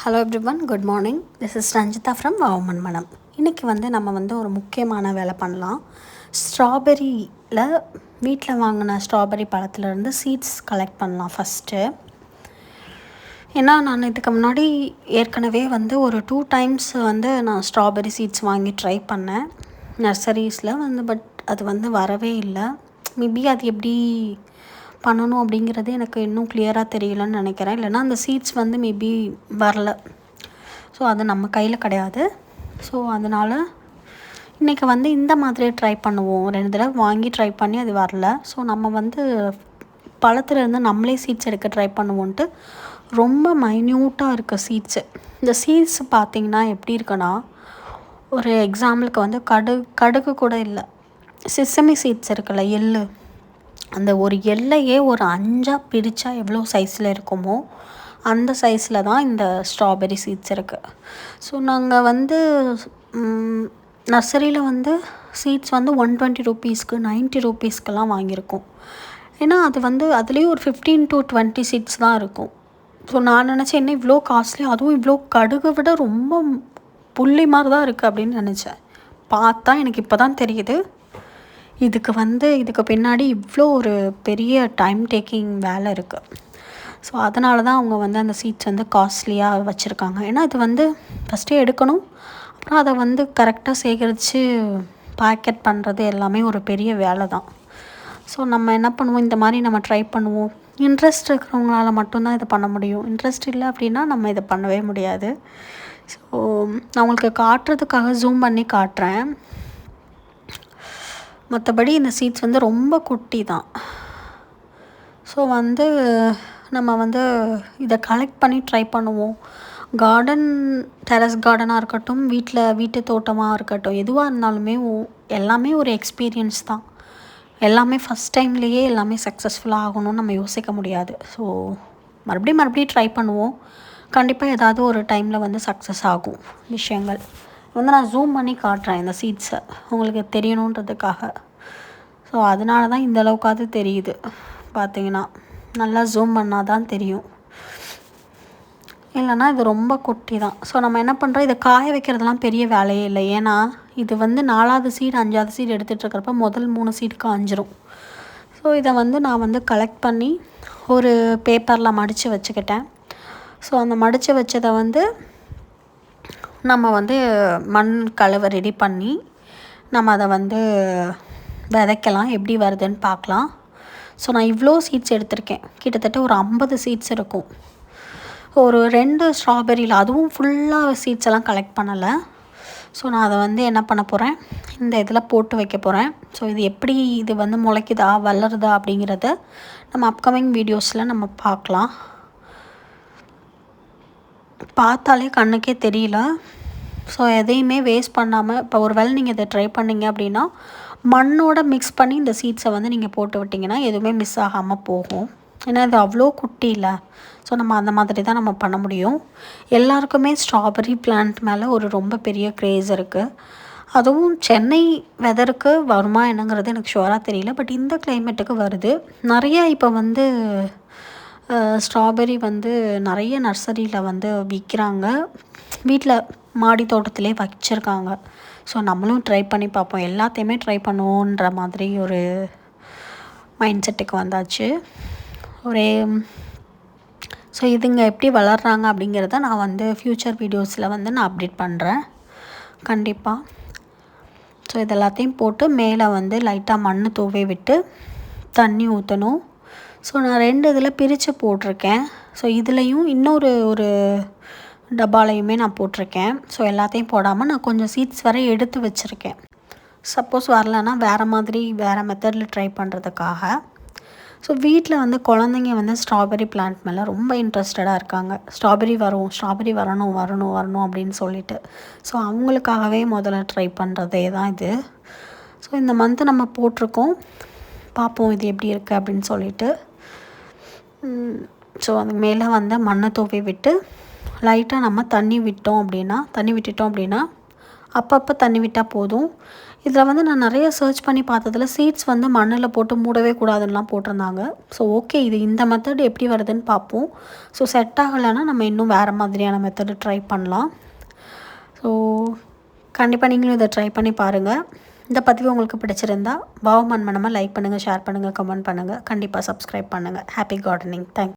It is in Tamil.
Hello everyone good morning this is Ranjitha from வாவமன் மனம் இன்றைக்கி வந்து நம்ம வந்து ஒரு முக்கியமான வேலை பண்ணலாம். ஸ்ட்ராபெரியில் வீட்டில் வாங்கின ஸ்ட்ராபெரி பழத்துலேருந்து சீட்ஸ் கலெக்ட் பண்ணலாம் ஃபஸ்ட்டு ஏன்னா நான் இதுக்கு முன்னாடி ஏற்கனவே வந்து ஒரு டூ டைம்ஸ் வந்து நான் ஸ்ட்ராபெரி சீட்ஸ் வாங்கி ட்ரை பண்ணேன். நர்சரிஸில் வந்து பட் அது வந்து வரவே இல்லை. மேபி அது எப்படி பண்ணணும் அப்படிங்கிறது எனக்கு இன்னும் கிளியராக தெரியலன்னு நினைக்கிறேன். இல்லைன்னா அந்த சீட்ஸ் வந்து மேபி வரல. ஸோ அது நம்ம கையில் கிடையாது. ஸோ அதனால் இன்றைக்கி வந்து இந்த மாதிரி ட்ரை பண்ணுவோம். ரெண்டு தடவை வாங்கி ட்ரை பண்ணி அது வரல. ஸோ நம்ம வந்து பழத்துலேருந்து நம்மளே சீட்ஸ் எடுக்க ட்ரை பண்ணுவோன்ட்டு ரொம்ப மைன்யூட்டாக இருக்க சீட்ஸு இந்த சீட்ஸ் பார்த்திங்கன்னா எப்படி இருக்குன்னா ஒரு எக்ஸாம்பிளுக்கு வந்து கடு கடுகு கூட இல்லை. சிசமி சீட்ஸ் இருக்குல்ல எள்ளு. அந்த ஒரு எல்லையே ஒரு அஞ்சாக பிரித்தா எவ்வளோ சைஸில் இருக்குமோ அந்த சைஸில் தான் இந்த ஸ்ட்ராபெரி சீட்ஸ் இருக்குது ஸோ நாங்கள் வந்து நர்சரியில் வந்து சீட்ஸ் வந்து ஒன் டுவெண்ட்டி ருபீஸ்க்கு நைன்ட்டி ருபீஸ்க்கெலாம் வாங்கியிருக்கோம். ஏன்னா அது வந்து அதுலேயும் ஒரு ஃபிஃப்டீன் டு டுவெண்ட்டி சீட்ஸ் தான் இருக்கும். ஸோ நான் நினச்சேன் என்ன இவ்வளோ காஸ்ட்லி அதுவும் இவ்வளோ கடுகை விட ரொம்ப புள்ளி மாதிரி தான் இருக்குது அப்படின்னு நினச்சேன். பார்த்தா எனக்கு இப்போ தான் தெரியுது. இதுக்கு வந்து இதுக்கு பின்னாடி இவ்வளோ ஒரு பெரிய டைம் டேக்கிங் வேலை இருக்குது ஸோ அதனால தான் அவங்க வந்து அந்த சீட்ஸ் வந்து காஸ்ட்லியாக வச்சுருக்காங்க. ஏன்னா இது வந்து ஃபஸ்ட்டே எடுக்கணும். அப்புறம் அதை வந்து கரெக்டாக சேகரித்து பேக்கெட் பண்ணுறது எல்லாமே ஒரு பெரிய வேலை தான் ஸோ நம்ம என்ன பண்ணுவோம்? இந்த மாதிரி நம்ம ட்ரை பண்ணுவோம். இன்ட்ரெஸ்ட் இருக்கிறவங்களால மட்டும்தான் இதை பண்ண முடியும். இன்ட்ரெஸ்ட் இல்லை அப்படின்னா நம்ம இதை பண்ணவே முடியாது. ஸோ நான் உங்களுக்கு காட்டுறதுக்காக ஜூம் பண்ணி காட்டுறேன். மற்றபடி இந்த சீட்ஸ் வந்து ரொம்ப குட்டி தான் ஸோ வந்து நம்ம வந்து இதை கலெக்ட் பண்ணி ட்ரை பண்ணுவோம். கார்டன் டெரஸ் கார்டனாக இருக்கட்டும் வீட்டில் வீட்டு தோட்டமாக இருக்கட்டும் எதுவாக இருந்தாலுமே எல்லாமே ஒரு எக்ஸ்பீரியன்ஸ் தான். எல்லாமே ஃபஸ்ட் டைம்லேயே எல்லாமே சக்ஸஸ்ஃபுல்லாக ஆகணும்னு நம்ம யோசிக்க முடியாது. ஸோ மறுபடியும் மறுபடியும் ட்ரை பண்ணுவோம். கண்டிப்பாக ஏதாவது ஒரு டைமில் வந்து சக்ஸஸ் ஆகும் விஷயங்கள். வந்து நான் ஜூம் பண்ணி காட்டுறேன் இந்த சீட்ஸை உங்களுக்கு தெரியணுன்றதுக்காக. ஸோ அதனால தான் இந்த அளவுக்காவது தெரியுது. பார்த்தீங்கன்னா நல்லா ஜூம் பண்ணால் தான் தெரியும். இல்லைன்னா இது ரொம்ப குட்டி தான் ஸோ நம்ம என்ன பண்ணுறோம் இதை காய வைக்கிறதுலாம் பெரிய வேலையே இல்லை. ஏன்னா இது வந்து நாலாவது சீடு அஞ்சாவது சீடு எடுத்துகிட்ருக்கிறப்ப முதல் மூணு சீடு காஞ்சிரும். ஸோ இதை வந்து நான் வந்து கலெக்ட் பண்ணி ஒரு பேப்பரில் மடித்து வச்சுக்கிட்டேன். ஸோ அந்த மடித்து வச்சதை வந்து நம்ம வந்து மண் கலவை ரெடி பண்ணி நம்ம அதை வந்து விதைக்கலாம். எப்படி வருதுன்னு பார்க்கலாம். ஸோ நான் இவ்வளோ சீட்ஸ் எடுத்திருக்கேன். கிட்டத்தட்ட ஒரு ஐம்பது சீட்ஸ் இருக்கும். ஒரு ரெண்டு ஸ்ட்ராபெரியில் அதுவும் ஃபுல்லாக சீட்ஸ் எல்லாம் கலெக்ட் பண்ணலை. ஸோ நான் அதை வந்து என்ன பண்ண போகிறேன் இந்த இதில் போட்டு வைக்க போகிறேன் ஸோ இது எப்படி இது வந்து முளைக்குதா வளருதா அப்படிங்கிறத நம்ம அப்கமிங் வீடியோஸில் நம்ம பார்க்கலாம். பார்த்தாலே கண்ணுக்கே தெரியல. ஸோ எதையுமே வேஸ்ட் பண்ணாமல் இப்போ ஒரு வேளை நீங்கள் இதை ட்ரை பண்ணிங்க அப்படின்னா மண்ணோட மிக்ஸ் பண்ணி இந்த சீட்ஸை வந்து நீங்கள் போட்டு விட்டிங்கன்னா எதுவுமே மிஸ் ஆகாமல் போகும். ஏன்னா இது அவ்வளோ குட்டி இல்லை. ஸோ நம்ம அந்த மாதிரி தான் நம்ம பண்ண முடியும். எல்லாருக்குமே ஸ்ட்ராபெரி பிளான்ட் மேலே ஒரு ரொம்ப பெரிய க்ரேஸ் இருக்குது அதுவும் சென்னை வெதருக்கு வருமா என்னங்கிறது எனக்கு ஷுவராக தெரியல. பட் இந்த கிளைமேட்டுக்கு வருது. நிறையா இப்போ வந்து ஸ்ட்ராபெரி வந்து நிறைய நர்சரியில் வந்து விற்கிறாங்க வீட்டில் மாடி தோட்டத்திலே வச்சுருக்காங்க. ஸோ நம்மளும் ட்ரை பண்ணி பார்ப்போம். எல்லாத்தையுமே ட்ரை பண்ணுவோன்ற மாதிரி ஒரு மைண்ட் செட்டுக்கு வந்தாச்சு. ஒரே ஸோ இதுங்க எப்படி வளர்கிறாங்க அப்படிங்கிறத நான் வந்து ஃப்யூச்சர் வீடியோஸில் வந்து நான் அப்டேட் பண்ணுறேன் கண்டிப்பாக ஸோ இது எல்லாத்தையும் போட்டு மேலே வந்து லைட்டாக மண் தூவி விட்டு தண்ணி ஊற்றணும் ஸோ நான் ரெண்டு இதில் பிரித்து போட்டிருக்கேன். ஸோ இதுலேயும் இன்னொரு ஒரு டப்பாலையுமே நான் போட்டிருக்கேன். ஸோ எல்லாத்தையும் போடாமல் நான் கொஞ்சம் சீட்ஸ் வரை எடுத்து வச்சுருக்கேன். சப்போஸ் வரலன்னா வேறு மாதிரி வேறு மெத்தடில் ட்ரை பண்ணுறதுக்காக ஸோ வீட்டில் வந்து குழந்தைங்க வந்து ஸ்ட்ராபெரி பிளான்ட் மேலே ரொம்ப இன்ட்ரெஸ்டடாக இருக்காங்க. ஸ்ட்ராபெரி வரும் ஸ்ட்ராபெரி வரணும் வரணும் வரணும் அப்படின்னு சொல்லிட்டு. ஸோ அவங்களுக்காகவே முதல்ல ட்ரை பண்ணுறதே தான் இது. ஸோ இந்த மந்த்து நம்ம போட்டிருக்கோம். பார்ப்போம் இது எப்படி இருக்குது அப்படின்னு சொல்லிட்டு. ஸோ அதுக்கு மேலே வந்து மண்ணை தூவி விட்டு லைட்டாக நம்ம தண்ணி விட்டோம் அப்படின்னா தண்ணி விட்டுட்டோம் அப்படின்னா அப்பப்போ தண்ணி விட்டால் போதும். இதில் வந்து நான் நிறைய சர்ச் பண்ணி பார்த்ததில் சீட்ஸ் வந்து மண்ணில் போட்டு மூடவே கூடாதுன்னெலாம் போட்டிருந்தாங்க. ஸோ ஓகே இது இந்த மெத்தட் எப்படி வருதுன்னு பார்ப்போம். ஸோ செட் ஆகலைன்னா நம்ம இன்னும் வேறு மாதிரியான மெத்தடு ட்ரை பண்ணலாம். ஸோ கண்டிப்பாக நீங்களும் இதை ட்ரை பண்ணி பாருங்கள் இந்த பதிவு உங்களுக்கு பிடிச்சிருந்தா வாவ் மனமாக லைக் பண்ணுங்கள் ஷேர் பண்ணுங்கள் கமெண்ட் பண்ணுங்கள் கண்டிப்பாக சப்ஸ்கிரைப் பண்ணுங்கள் ஹாப்பி கார்டனிங் தேங்க்